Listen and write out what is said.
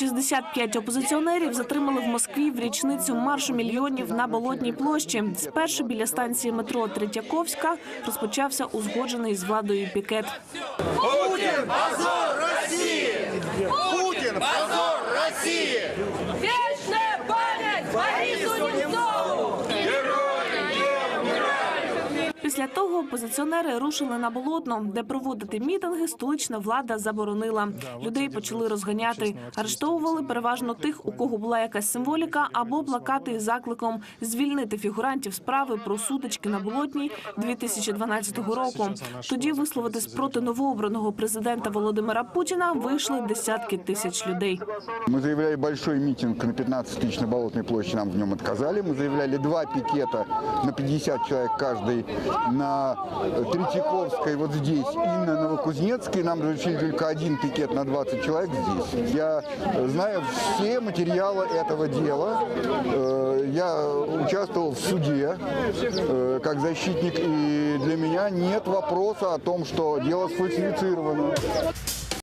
65 опозиціонерів затримали в Москві в річницю маршу мільйонів на Болотній площі. Спершу біля станції метро Третьяковська розпочався узгоджений з владою пікет. Путін позор Росії! Путін позор России! Після того опозиціонери рушили на болотно, де проводити мітинги столична влада заборонила. Людей почали розганяти. Арештовували переважно тих, у кого була якась символіка, або плакати із закликом звільнити фігурантів справи про сутички на болотній 2012 року. Тоді висловитись проти новообраного президента Володимира Путіна вийшли десятки тисяч людей. Мы заявляли большой митинг на 15 тысяч на Болотной площади, нам в нем отказали. Мы заявляли два пикета на 50 человек каждый на э, Третьяковской вот здесь и на Новокузнецкой. Нам разрешили только один пикет на 20 человек здесь. Я э, знаю все материалы этого дела. Э, Я участвовал в суде э, как защитник, и для меня нет вопроса о том, что дело сфальсифицировано.